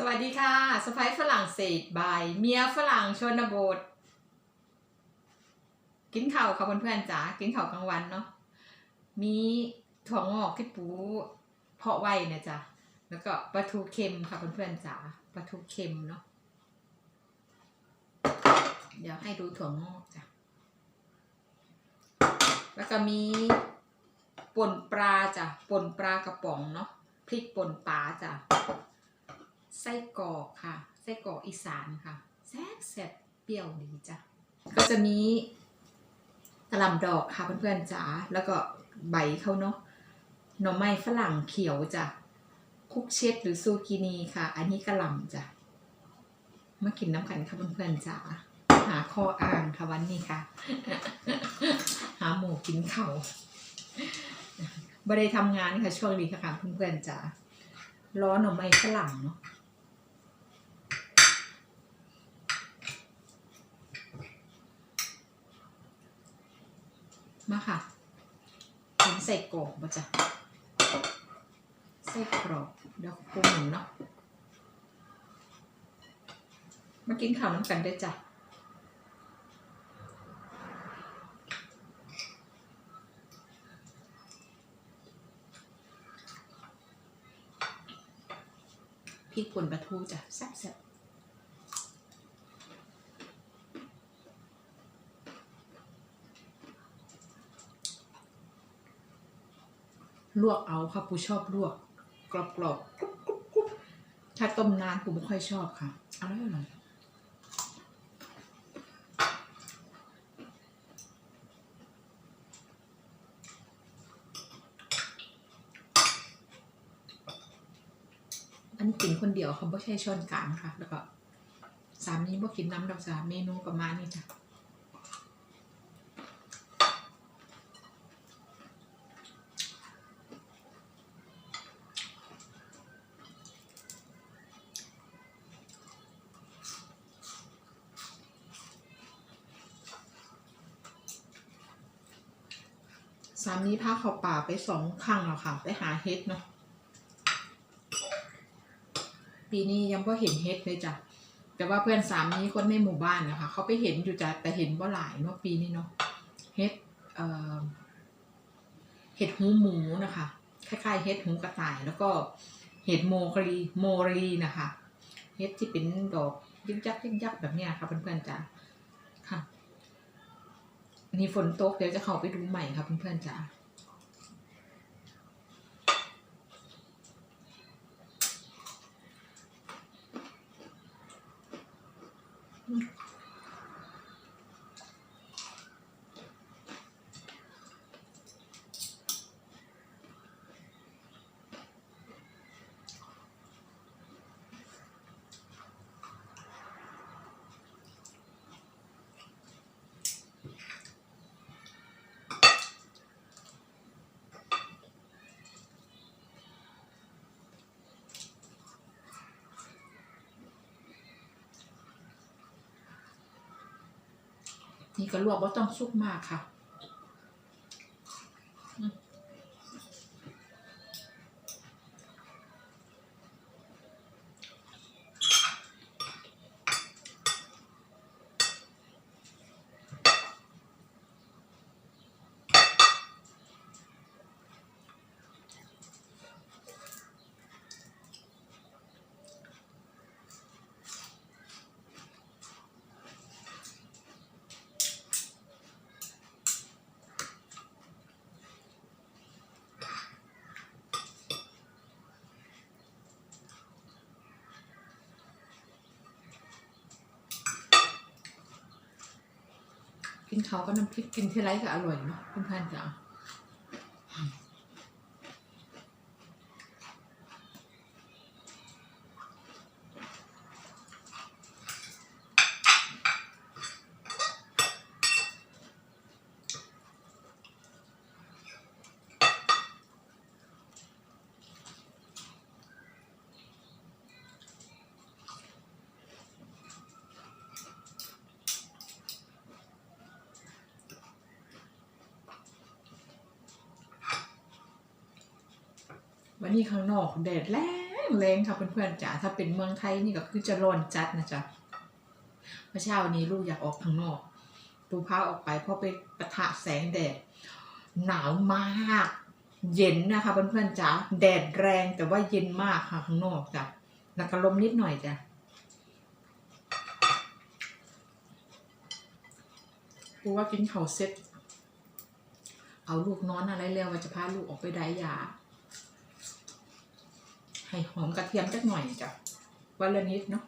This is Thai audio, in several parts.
สวัสดีค่ะสไปฝรั่งเศสบายเมียฝรั่งชนบท กินข้าวค่ะเพื่อนๆจ๋ากินข้าวกลางวันเนาะมีถั่วงอกที่ปูเพาะไว้นะจ๊ะแล้วก็ปลาทูเค็มค่ะเพื่อนๆจ๋าปลาทูเค็มเนาะเดี๋ยวให้ดูถั่วงอกจ้ะแล้วก็มีป่นปลาจ้ะป่นปลากระป๋องเนาะพริกป่นปลาจ้ะ ไส้กรอกค่ะ ไส้กรอกอีสานค่ะแซ่บแซ่บเปรี้ยวดีจ้ะ ก็จะมีกระหล่ำดอกค่ะเพื่อนๆจ๋า แล้วก็ใบเขาเนาะ หน่อไม้ฝรั่งเขียวจ้ะ คุกเช็ดหรือซูกินีค่ะ อันนี้กระหล่ำจ้ะ มากินน้ำกันค่ะเพื่อนๆจ๋า หาข้ออ้างค่ะวันนี้ค่ะ หาหมูกินเขา่าวบ่ได้ทำงานค่ะช่วงนี้ค่ะเพื่อนๆจ๋า ร้อนหน่อไม้ฝรั่งเนาะ มาค่ะผมใส่กรอกมาจ้ะใส่กรอกเดี๋ยวปรุงหนึ่งเนาะมากินข้าวน้ำกันได้จ้ะพริกป่นปลาทูจ้ะแซ่บๆ ลวกเอาค่ะปูชอบลวก กรอบๆกรุบกรุบกรุบถ้าต้มนานปูไม่ค่อยชอบค่ะอร่อยอร่อยอันนี้กินคนเดียวค่ะไม่ใช่ช้อนกลางค่ะ แล้วก็สามีบ่กินน้ำดอกจ้าเมนูประมาณนี้จ้ะามีพาเขาป่าไปสองครั้งแล้วค่ะ ไปหาเฮ็ดเนาะปีนี้ยังก็เห็นเฮ็ดเลยจ้ะแต่ว่าเพื่อนสามีคนในหมู่บ้านนะคะเขาไปเห็นอยู่จ้ะแต่เห็นว่าหลายเนาะปีนี้เนาะเฮ็ดเอ่อเห็ดหูหมูนะคะคล้ายๆเฮ็ดหูกระต่าย แล้วก็เห็ดโมกรีโมรีนะคะเฮ็ดที่เป็นดอกยึกยักยึกยักแบบเนี้ยค่ะเพื่อนๆจ้ะค่ะนี่ฝนตกเดี๋ยวจะเข้าไปดูใหม่ค่ะเพื่อนๆจ้ะ Mm-hmm. นี่ก็ลวกว่าต้องสุกมากค่ะ กินเขาก็น้ำพริกกินที่ไรก็อร่อยเนาะเพื่อนๆจ้ะ วันนี้ข้างนอกแดดแรงแรงค่ะเพื่อนๆจ๋าถ้าเป็นเมืองไทยนี่ก็คือจะร้อนจัดนะจ๊ะเมื่อเช้านี้ลูกอยากออกข้างนอกปูพาออกไปเพราะไปปะทะแสงแดด หนาวมาก เย็นนะคะเพื่อนๆจ๋าแดดแรงแต่ว่าเย็นมากค่ะข้างนอกจ้ะแล้วก็ลมนิดหน่อยจ้ะปูว่ากินเข้าเซ็ตเอาลูกนอนอะไรแล้วว่าจะพาลูกออกไปได้ยา ให้หอมกระเทียมจักหน่อยจ้ะวันละนิดเนาะ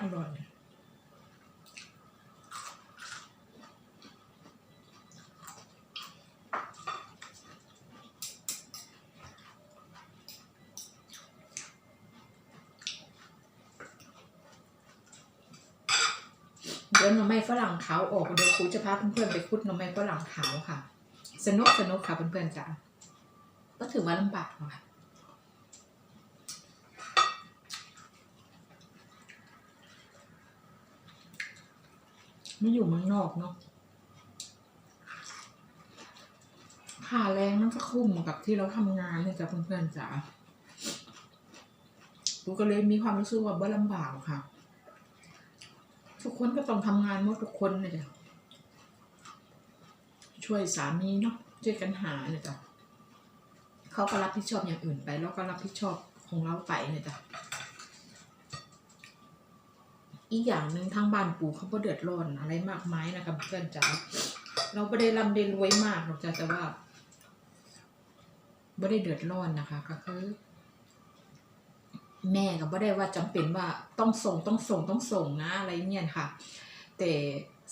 อร่อย เดี๋ยวหน่อไม้ฝรั่งขูจะพาเพื่อนๆไปคุดน่อไม้ฝรั่งขาวค่ะ สนุกสนุกค่ะเพื่อนๆจ้ะก็ถือว่าลำบากหน่อยไม่อยู่เมืองนอกเนาะค่าแรงมันก็คุ้มกับที่เราทำงานเลยจ้ะเพื่อนๆจ้ะกูก็เลยมีความรู้สึกว่าบ่ลำบากค่ะ ทุกคนก็ต้องทำงานหมดทุกคนเลยจ้ะ ช่วยสามีเนาะช่วยกันหาเนี่ยจ้ะเขาก็รับผิดชอบอย่างอื่นไป แล้วก็รับผิดชอบของเราไปเนี่ยจ้ะอีกอย่างหนึ่งทางบ้านปู่เขาก็เดือดร้อนอะไรมากมายนะคะเพื่อนจ๋าเราไม่ได้ร่ำได้รวยมากหรอกจ้ะแต่ว่าไม่ได้เดือดร้อนนะคะ ก็คือ แม่ก็บ่ได้ว่าจำเป็นว่าต้องส่งต้องส่งต้องส่งนะอะไรเงี้ยค่ะ แต่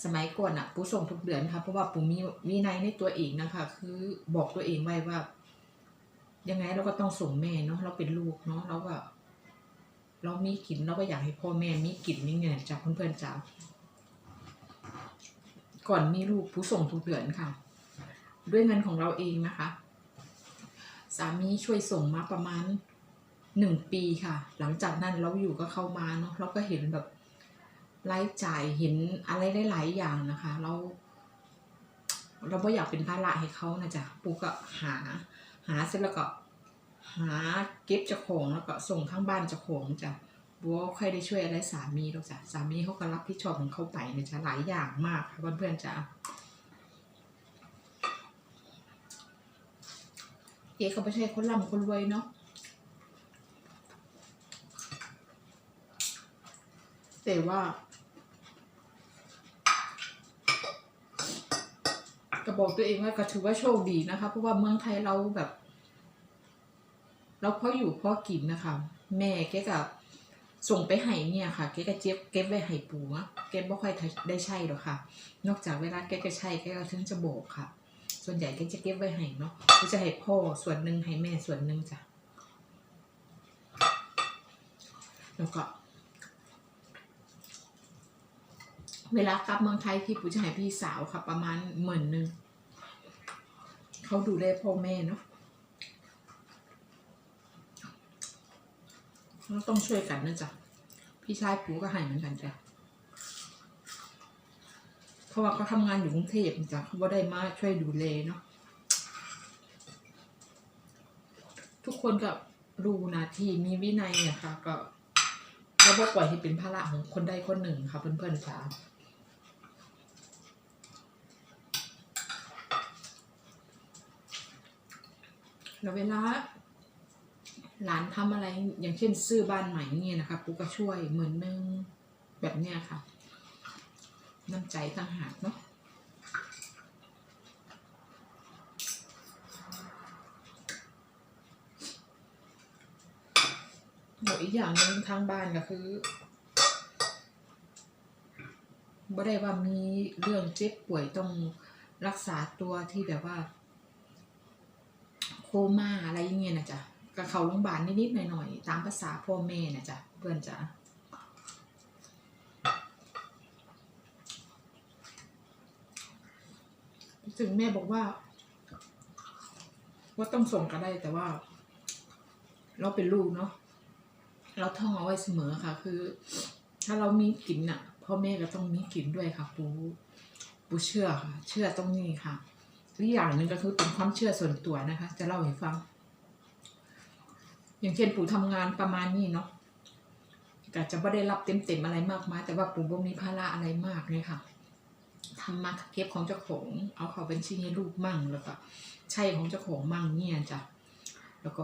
สมัยก่อนอะปูส่งทุกเดือนค่ะ เพราะว่าปูมีวินัยในตัวเองนะคะ คือบอกตัวเองไว้ว่า ยังไงเราก็ต้องส่งแม่เนาะเราเป็นลูกเนาะเราก็เรามีกินเราก็อยากให้พ่อแม่มีกินนี่ไงจากเพื่อนๆจ้าก่อนมีลูกปูส่งทุกเดือนค่ะ ด้วยเงินของเราเองนะคะ สามีช่วยส่งมาประมาณหนึ่งปีค่ะ หลังจากนั้นเราอยู่ก็เข้ามาเนาะเราก็เห็นแบบ รายจ่ายเห็นอะไรได้หลายอย่างนะคะเราเราไม่อยากเป็นภาระให้เขานะจ๊ะปูก็หา หาเสร็จแล้วก็ หาเก็บจ้าของแล้วก็ส่งข้างบ้านจ้าของจ้ะบัวใครได้ช่วยอะไรสามีหรอกจ้ะสามีเขาก็รับผิดชอบของเขาไปนะจ๊ะหลายอย่างมากค่ะเพื่อนๆจ้ะเอ๊เขาไม่ใช่คนร่ำคนรวยเนาะแต่ว่า ก็บอกตัวเองว่าก็ถือว่าโชคดีนะคะ เพราะว่าเมืองไทยเราแบบ เราพออยู่พอกินนะคะ แม่แกก็ส่งไปให้เนี่ยค่ะแกก็เจ็บเก็บไว้ให้ปูอะแกบ่ค่อยได้ใช่หรอกค่ะ นอกจากเวลาแกจะใช่แกก็ถึงจะบอกค่ะ ส่วนใหญ่แกจะเก็บไว้ให้เนาะก็จะให้พ่อส่วนหนึ่งให้แม่ส่วนหนึ่งจ้ะแล้วก็ เวลากลับเมืองไทยที่ปู่จะให้พี่สาวค่ะ ประมาณหมื่นหนึ่ง เขาดูแลพ่อแม่เนาะเราต้องช่วยกันนะจ๊ะ พี่ชายปู่ก็ให้เหมือนกันจ้ะเพราะว่าเขาทำงานอยู่กรุงเทพจ้ะเขาบ่ได้มาช่วยดูแลเนาะทุกคนก็รู้นาทีมีวินัยอะค่ะก็ราบอกปล่อยให้เป็นภาระของคนใดคนหนึ่งค่ะเพื่อนๆจ้า แล้วเวลาหลานทำอะไรอย่างเช่นซื้อบ้านใหม่เนี่ยนะคะปูก็ช่วยเหมือนนึงแบบเนี้ยค่ะ น้ำใจต่างหากเนาะบอกอีกอย่างหนึ่งทางบ้านก็คือบ่ได้ว่ามีเรื่องเจ็บป่วยต้องรักษาตัวที่แบบว่า ม่าอะไรย่างเงี้ยนะจ๊ะก็เขาโรงพยาบาลนิดๆหน่อยๆ ตามภาษาพ่อแม่นะจ๊ะเพื่อนจ๊ะถึงแม่บอกว่า ว่าต้องส่งก็ได้แต่ว่า เราเป็นลูกเนาะเราท่องเอาไว้เสมอค่ะ คือ ถ้าเรามีกินน่ะพ่อแม่ก็ต้องมีกินด้วยค่ะปูปูเชื่อค่ะ เชื่อตรงนี้ค่ะ อีกอย่างหนึ่งก็คือเป็นความเชื่อส่วนตัวนะคะ จะเล่าให้ฟัง อย่างเช่นปู่ทำงานประมาณนี้เนาะก็จะไม่ได้รับเต็มๆอะไรมากมายแต่ว่าปู่บ่มีภาระอะไรมากเลยค่ะทำมาเก็บของเจ้าของ เอาเขาเป็นชิ้ให้ลูกมั่งแล้วก็ใช่ของเจ้าของมั่งเนี่ยจ้ะแล้วก็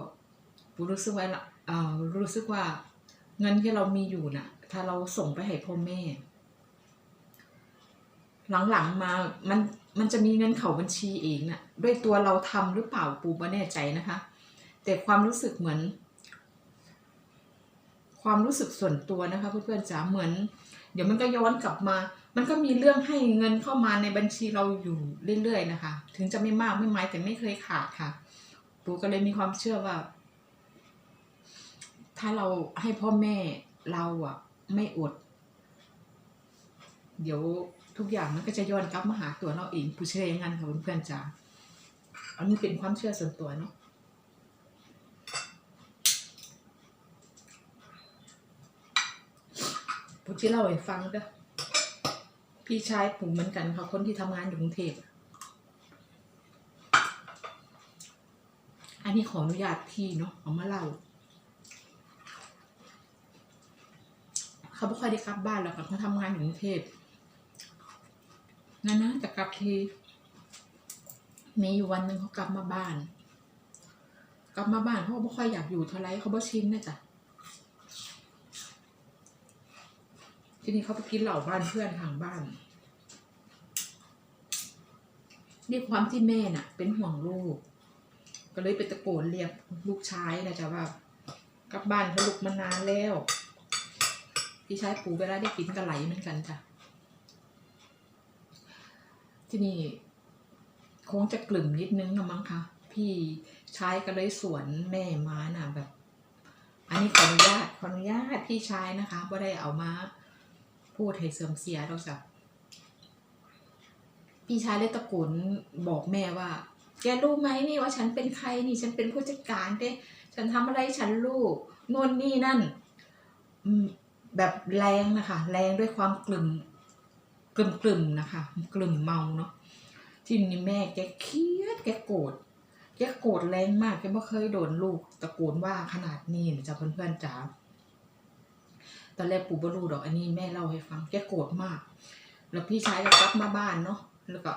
ปู่รู้สึกว่าเอ่อรู้สึกว่าเงินที่เรามีอยู่น่ะ ถ้าเราส่งไปให้พ่อแม่ หลังๆมามัน มันจะมีเงินเข้าบัญชีเองน่ะด้วยตัวเราทำหรือเปล่าปูไม่แน่ใจนะคะ แต่ความรู้สึกเหมือน ความรู้สึกส่วนตัวนะคะเพื่อนๆจ๋าเหมือน เดี๋ยวมันก็ย้อนกลับมา มันก็มีเรื่องให้เงินเข้ามาในบัญชีเราอยู่เรื่อยๆนะคะ ถึงจะไม่มากไม่ไม้แต่ไม่เคยขาดค่ะ ปูก็เลยมีความเชื่อว่า ถ้าเราให้พ่อแม่เราอะไม่อด เดี๋ยว ทุกอย่างมันก็จะย้อนกลับมาหาตัวเราเองผู้เชื่ออย่างนั้นค่ะเพื่อนๆจ๋าอันนี้เป็นความเชื่อส่วนตัวเนาะผู้ที่เล่าให้ฟังเด้อพี่ชายผมเหมือนกันค่ะคนที่ทำงานอยู่กรุงเทพอันนี้ขออนุญาตพี่เนาะเอามาเล่าเขาไม่ค่อยได้กลับบ้านหรอกค่ะเขาทำงานอยู่กรุงเทพ นะนะแต่กลับทีมีอยู่วันหนึ่งเขากลับมาบ้าน กลับมาบ้านเขาก็ไม่ค่อยอยากอยู่เท่าไรเขาบ่ชินนะจ๊ะทีนี้เขาไปกินเหล้าบ้านเพื่อนทางบ้านด้วยความที่แม่น่ะ เป็นห่วงลูก ก็เลยไปตะโกนเรียกลูกชายนะจ๊ะว่ากลับบ้านเขาลุกมานานแล้ว พี่ชายปูเวลาได้กินก็ไหลเหมือนกันจ้ะ ที่นี่คงจะกลุ่มนิดนึงนะมั้งคะพี่ชายก็เลยสวนแม่ม้าน่ะแบบ อันนี้ขออนุญาตขออนุญาตพี่ชายนะคะว่าได้เอามาพูดให้เสื่อมเสียเราจ้ะพี่ชายเลยตะโกนบอกแม่ว่า แกรู้ไหมนี่ว่าฉันเป็นใครนี่ฉันเป็นผู้จัดการเด้ฉันทำอะไรฉันรู้นนนี่นั่นอืแบบแรงนะคะ แรงด้วยความกลุ่ม กลุ่มกลุ่มๆนะคะกลุ่มเมาเนาะที่นี่แม่แกเครียดแกโกรธแกโกรธแรงมากแกไม่เคยโดนลูกตะโกนว่าขนาดนี้นะจ๊ะเพื่อนๆจ๋าตอนแรกปู่บรูดอกอันนี้แม่เล่าให้ฟังแกโกรธมาก แล้วพี่ชายก็กลับมาบ้านเนาะแล้วก็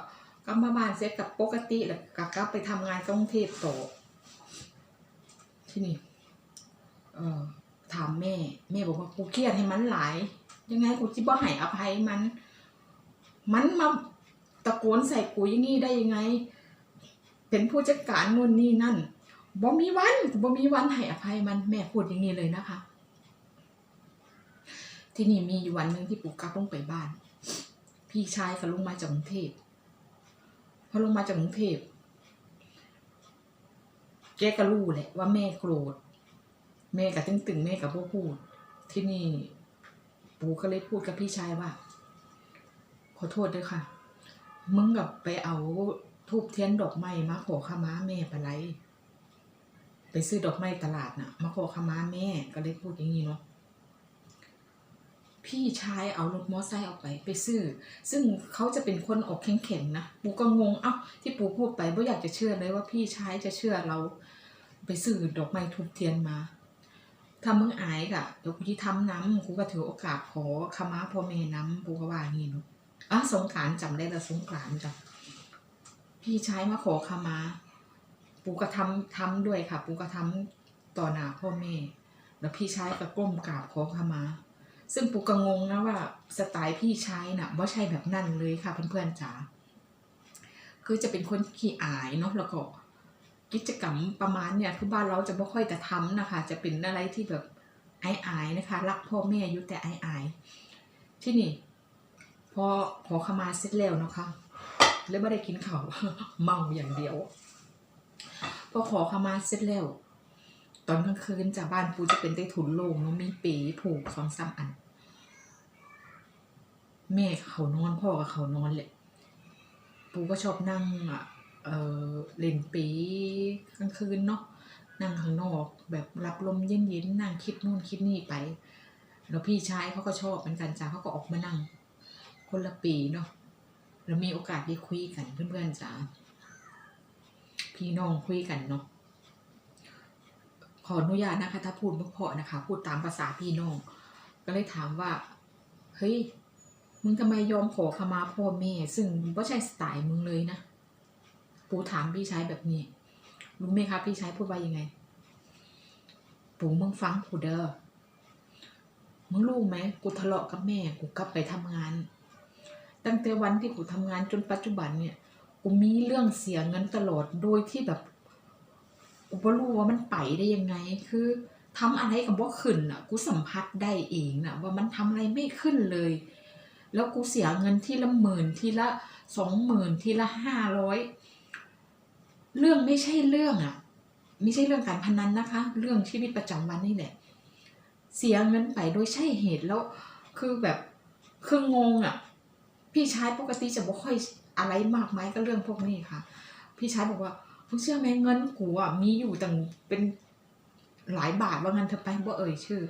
กลับมาบ้านเสร็จกับปกติแล้วก็กลับไปทำงานกรุงเทพต่อที่นี่เอ่อถามแม่ แม่บอกว่ากูเครียดให้มันหลาย ยังไงกูจิบ่ให้อภัยมัน มันมาตะโกนใส่กูอย่างงี้ได้ยังไง เป็นผู้จัดการนู่นนี่นั่นบ่มีวันบ่มีวันให้อภัยมันแม่พูดอย่างนี้เลยนะคะ ที่นี่มีอยู่วันหนึ่งที่ปู่กลับลงไปบ้าน พี่ชายก็ลงมาจากกรุงเทพพอลงมาจากกรุงเทพแกก็รู้แหละว่าแม่โกรธแม่กับตึงตึงแม่กับพวกพูด ที่นี่ปู่ก็เลยพูดกับพี่ชายว่า ขอโทษด้วยค่ะ มึงกับไปเอาทูบเทียนดอกไม้มาขอขมาแม่ปะไร ไปซื้อดอกไม้ตลาดน่ะ มาขอขมาแม่ก็เลยพูดอย่างนี้เนาะพี่ชายเอารถมอไซค์ออกไปไปซื้อ ซึ่งเขาจะเป็นคนออกแข็งๆนะ ปู่ก็งง เอ้า ที่ปู่พูดไปไม่อยากจะเชื่อเลยว่าพี่ชายจะเชื่อเรา ไปซื้อดอกไม้ทูบเทียนมา ถ้ามึงอายกะเดี๋ยวกูที่ทำน้ำกูก็ถือโอกาสขอขมาพ่อแม่น้ำกูก็ว่าอย่างนี้เนาะ อะสงการจำได้ละสงการจ้ะพี่ชายมาขอขมา ปูก็ทำทำด้วยค่ะ ปูก็ทำต่อหน้าพ่อแม่ แล้วพี่ชายก็ก้มกราบขอขมา ซึ่งปูก็งงนะว่าสไตล์พี่ชายน่ะว่าใช่แบบนั่นเลยค่ะเพื่อนๆจ๋าคือจะเป็นคนขี้อายเนาะแล้วก็กิจกรรมประมาณเนี่ยคือบ้านเราจะไม่ค่อยแต่ทำนะคะ จะเป็นอะไรที่แบบอายๆนะคะ รักพ่อแม่อยู่แต่อายๆที่นี่ อขอขมาเสร็จแล้วนะคะแล้วไม่ได้กินข้าวเมาอย่างเดียว พอขอขมาเสร็จแล้ว ตอนกลางคืนจากบ้านปูจะเป็นใต้ถุนโล่งเนาะมีปีผูกสองสามอัน แม่เขานอนพ่อกับเขานอนแหละปูก็ชอบนั่งอะเออเล่นปีกลางคืนเนาะนั่งข้างนอกแบบรับลมเย็นๆนั่งคิดนู่นคิดนี่ไป แล้วพี่ชายเขาก็ชอบเหมือนกันจ้าเขาก็ออกมานั่ง คนละปีเนาะแล้วมีโอกาสได้คุยกันเพื่อนๆจ้าพี่น้องคุยกันเนาะขออนุญาตนะคะ ถ้าพูดไม่เพราะนะคะ พูดตามภาษาพี่น้อง ก็เลยถามว่า เฮ้ย มึงทำไมยอมขอขมาพ่อแม่ ซึ่งไม่ใช่สไตล์มึงเลยนะปูถามพี่ชายแบบนี้รู้ไหมคะพี่ชายพูดว่ายังไงปูมึงฟังกูเด้อมึงรู้ไหมกูทะเลาะกับแม่กูกลับไปทำงาน ตั้งแต่วันที่กูทำงานจนปัจจุบันเนี่ย กูมีเรื่องเสียเงินตลอดโดยที่แบบกูไม่รู้ว่ามันไปได้ยังไง คือทำอะไรกับว่าขึ้นอะ กูสัมผัสได้เองนะว่ามันทำอะไรไม่ขึ้นเลย แล้วกูเสียเงินที่ละหมื่นทีละสองหมื่นทีละห้าร้อยเรื่องไม่ใช่เรื่องอะ ไม่ใช่เรื่องการพนันนะคะ เรื่องชีวิตประจำวันนี่แหละเสียเงินไปโดยใช่เหตุแล้ว คือแบบคืองงอะ พี่ชายปกติจะบ่ค่อยอะไรมากมายกับเรื่องพวกนี้ค่ะ พี่ชายบอกว่าคุณเชื่อไหมเงินกูอะมีอยู่ตั้งเป็นหลายบาทว่างั้นเธอไปบ่เอ่ยชื่อ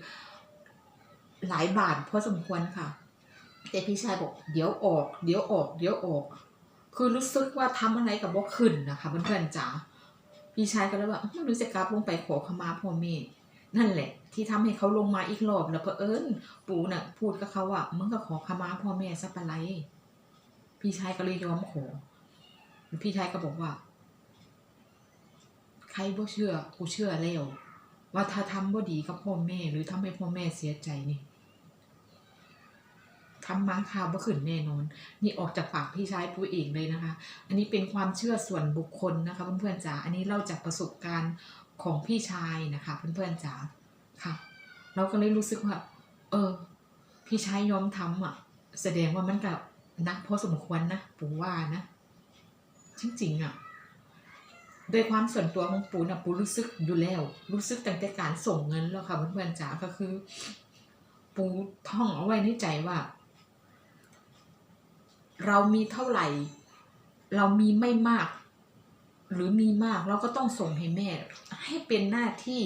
หลายบาทพอสมควรค่ะ แต่พี่ชายบอกเดี๋ยวออก เดี๋ยวออก เดี๋ยวออก คือรู้สึกว่าทำอะไรกับบ่ขึ้นนะคะเพื่อนๆจ๋าพี่ชายก็เลยว่าไม่รู้จะกลับลงไปขอขมาพ่อแม่นั่นแหละ ที่ทำให้เขาลงมาอีกรอบแล้วเผอิญปู่น่ะ พูดกับเขาว่ามึงก็ขอขมาพ่อแม่ซะปะไร พี่ชายก็เลยยอมขอ พี่ชายก็บอกว่า ใครบ่เชื่อ กูเชื่อแล้วว่าถ้าทำบ่ดีกับพ่อแม่ หรือทำให้พ่อแม่เสียใจนี่ทำมาข่าวบ่ขึ้นแน่นอน นี่ออกจากปากพี่ชายปูเองเลยนะคะ อันนี้เป็นความเชื่อส่วนบุคคลนะคะเพื่อนๆจ๋า อันนี้เล่าจากประสบการณ์ของพี่ชายนะคะเพื่อนๆจ๋า ค่ะ เราก็เลยรู้สึกว่า เออ พี่ชายยอมทำอะ แสดงว่ามันกับนักพอสมควรนะปูว่านะจริงๆอะโดยความส่วนตัวของปูนะปูรู้สึกอยู่แล้ว รู้สึกตั้งแต่การส่งเงินแล้วค่ะเพื่อนๆจ๋าก็คือ ปูท่องเอาไว้ในใจว่า เรามีเท่าไหร่ เรามีไม่มาก หรือมีมากเราก็ต้องส่งให้แม่ ให้เป็นหน้าที่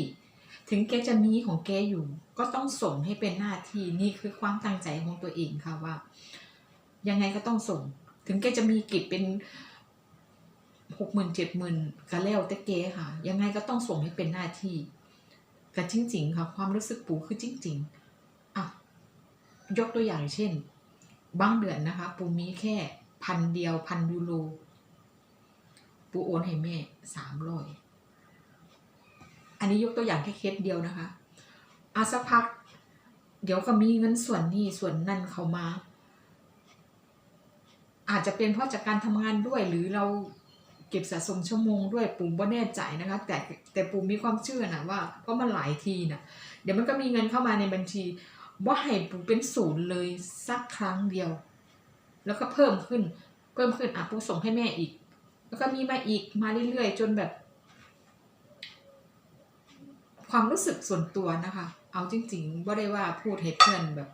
ถึงแกจะมีของแกอยู่ ก็ต้องส่งให้เป็นหน้าที่นี่คือความตั้งใจของตัวเองค่ะว่า ยังไงก็ต้องส่ง ถึงแกจะมีกิจเป็นหกหมื่นเจ็ดหมื่นก็แล้วแต่แกค่ะ ยังไงก็ต้องส่งให้เป็นหน้าที่ก็จริงๆค่ะ ความรู้สึกปูคือจริง ๆอะยกตัวอย่างเช่น บางเดือนนะคะ ปูมีแค่พันเดียวพันยูโรปูโอนให้แม่สามร้อย อันนี้ยกตัวอย่างแค่เคสเดียวนะคะอาสักพัก เดี๋ยวก็มีเงินส่วนนี้ส่วนนั่นเข้ามา อาจจะเป็นเพราะจากการทำงานด้วยหรือเราเก็บสะสมชั่วโมงด้วยปูไม่แน่ใจนะคะ แต่แต่ปูมีความเชื่อนะว่าเพราะมันหลายทีนะเดี๋ยวมันก็มีเงินเข้ามาในบัญชีว่าให้ปูเป็นศูนย์เลยสักครั้งเดียว แล้วก็เพิ่มขึ้นเพิ่มขึ้นอะปูส่งให้แม่อีก แล้วก็มีมาอีกมาเรื่อยๆ จนแบบ ความรู้สึกส่วนตัวนะคะ เอาจริงๆว่ได้ว่าพูดให้เพื่อนแบบ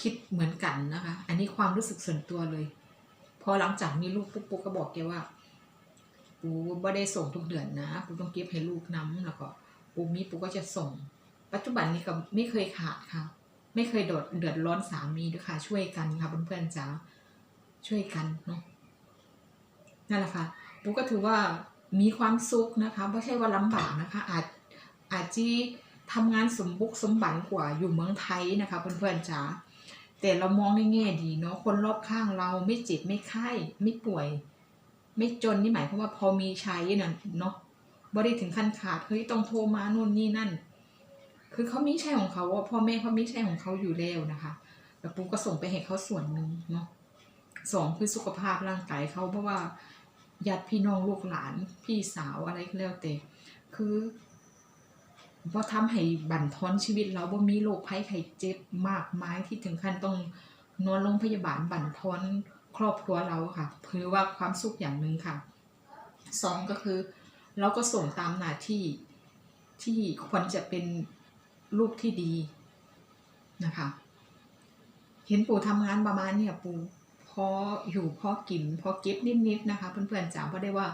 คิดเหมือนกันนะคะ อันนี้ความรู้สึกส่วนตัวเลย พอหลังจากมีลูกปุ๊บปุ๊กก็บอกแกว่า ปูบ่ได้ส่งทุกเดือนนะ ปูต้องเก็บให้ลูกน้ำแล้วก็ ปูมีปูก็จะส่ง ปัจจุบันนี้ก็ไม่เคยขาดค่ะ ไม่เคยโดดเดือดร้อนสามีด้วยค่ะ ช่วยกันค่ะเพื่อนๆจ๋าช่วยกันเนาะนั่นแหละค่ะปูก็ถือว่ามีความสุขนะคะ ไม่ใช่ว่าลำบากนะคะ อาจ อาจจะทำงานสมบุกสมบันกว่าอยู่เมืองไทยนะคะเพื่อนๆจ๋าแต่เรามองในแง่ดีเนาะคนรอบข้างเราไม่เจ็บไม่ไข้ไม่ป่วย ไม่จนนี่หมายความว่าพอมีใช้น่ะเนาะบ่ได้ถึงขั้นขาดเฮ้ยต้องโทรมานู่นนี่นั่น คือเขามีใช่ของเขาว่าพ่อแม่เขามีใช่ของเขาอยู่แล้วนะคะแต่ปูก็ส่งไปให้เขาส่วนหนึ่งเนาะสองคือสุขภาพร่างกายเขาเพราะว่าญาติพี่น้องลูกหลานพี่สาวอะไรก็แล้วแต่คือ ว่าทำให้บั่นทอนชีวิตเราว่ามีโรคภัยไข้เจ็บมากมายที่ถึงขั้นต้องนอนโรงพยาบาลบั่นทอนครอบครัวเราค่ะคือว่าความสุขอย่างหนึ่งค่ะสองก็คือเราก็ส่งตามหน้าที่ที่ควรจะเป็นลูกที่ดีนะคะ เห็นปู่ทำงานประมาณเนี่ยปู่ พออยู่พอกินพอเก็บนิดๆนะคะเพื่อนๆจ๋าเพราะได้ว่า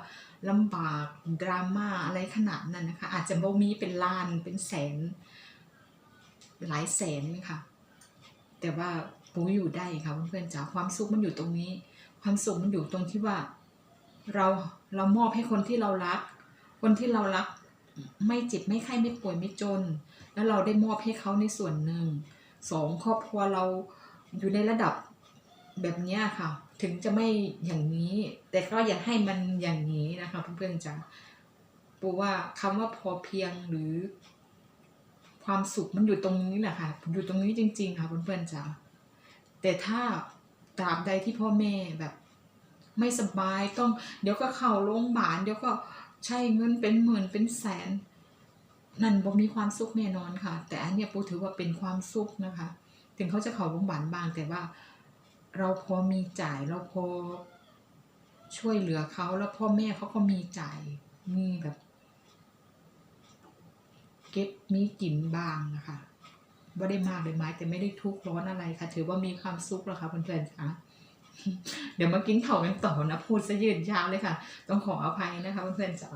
ลำบากดราม่าอะไรขนาดนั้นนะคะ อาจจะบ่มีเป็นล้านเป็นแสน หลายแสนค่ะแต่ว่าปูอยู่ได้ค่ะเพื่อนๆจ๋าความสุขมันอยู่ตรงนี้ ความสุขมันอยู่ตรงที่ว่า เราเรามอบให้คนที่เรารัก คนที่เรารัก ไม่เจ็บไม่ไข้ไม่ป่วยไม่จน แล้วเราได้มอบให้เขาในส่วนหนึ่งสองครอบครัวเราอยู่ในระดับ แบบนี้ค่ะ ถึงจะไม่อย่างนี้ แต่ก็อย่าให้มันอย่างนี้นะคะ เพื่อนๆจ๋าปูว่าคำว่าพอเพียงหรือ ความสุขมันอยู่ตรงนี้แหละค่ะ อยู่ตรงนี้จริง ๆ ค่ะเพื่อนๆจ๋าแต่ถ้าตราบใดที่พ่อแม่แบบ ไม่สบายต้อง เดี๋ยวก็เข้าโรงพยาบาลเดี๋ยวก็ใช้เงินเป็นหมื่นเป็นแสน นั่นบ่มีความสุขแน่นอนค่ะ แต่อันเนี้ยปูถือว่าเป็นความสุขนะคะ ถึงเขาจะเข้าโรงพยาบาลบ้างแต่ว่า เราพอมีจ่ายเราพอช่วยเหลือเขาแล้วพ่อแม่เขาก็มีจ่ายมีแบบเก็บมีกินบางนะคะว่าได้มากเลยไหมแต่ไม่ได้ทุกข์ร้อนอะไรค่ะ ถือว่ามีความสุขแล้วค่ะเพื่อนๆค่ะเดี๋ยวมากินเข่ากันต่อนะ พูดซะยืดยาวเลยค่ะ ต้องขออภัยนะคะเพื่อนๆจ๋า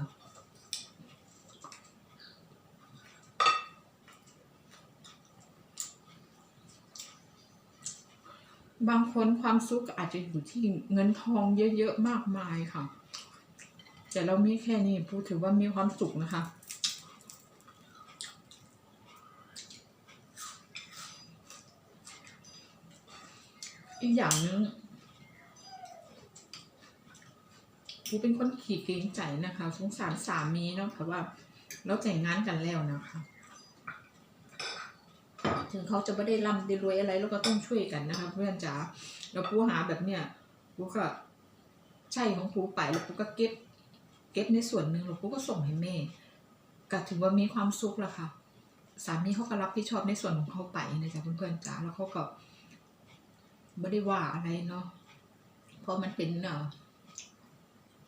บางคนความสุขอาจจะอยู่ที่เงินทองเยอะๆมากมายค่ะ แต่เรามีแค่นี้พูดถือว่ามีความสุขนะคะ อีกอย่างนึงกูเป็นคนขี้เกรงใจนะคะสงสารสามีเนาะเพราะว่าเราแต่งงานกันแล้วนะคะ ถึงเขาจะไม่ได้ร่ำได้รวยอะไรเราก็ต้องช่วยกันนะคะเพื่อนจ๋าแล้วกูหาแบบเนี้ยกูก็ใช่ของกูไปแล้วกูก็เก็บ เก็บในส่วนหนึ่งแล้วกูก็ส่งให้แม่ก็ถือว่ามีความสุขแล้วค่ะ สามีเขาก็รับผิดชอบในส่วนของเขาไปนะจ๊ะเพื่อนๆจ๋าแล้วเขาก็ไม่ได้ว่าอะไรเนาะเพราะมันเป็นเอ่อ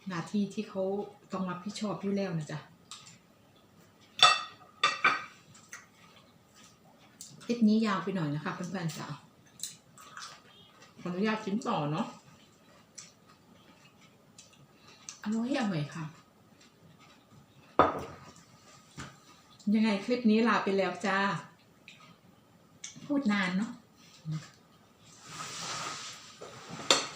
หน้าที่ที่เขาต้องรับผิดชอบอยู่แล้วนะจ๊ะ คลิปนี้ยาวไปหน่อยนะคะเพื่อนๆจ๋าขออนุญาตชิ้นต่อเนาะอร่อยอร่อยค่ะ ยังไงคลิปนี้ลาไปแล้วจ้า พูดนานเนาะ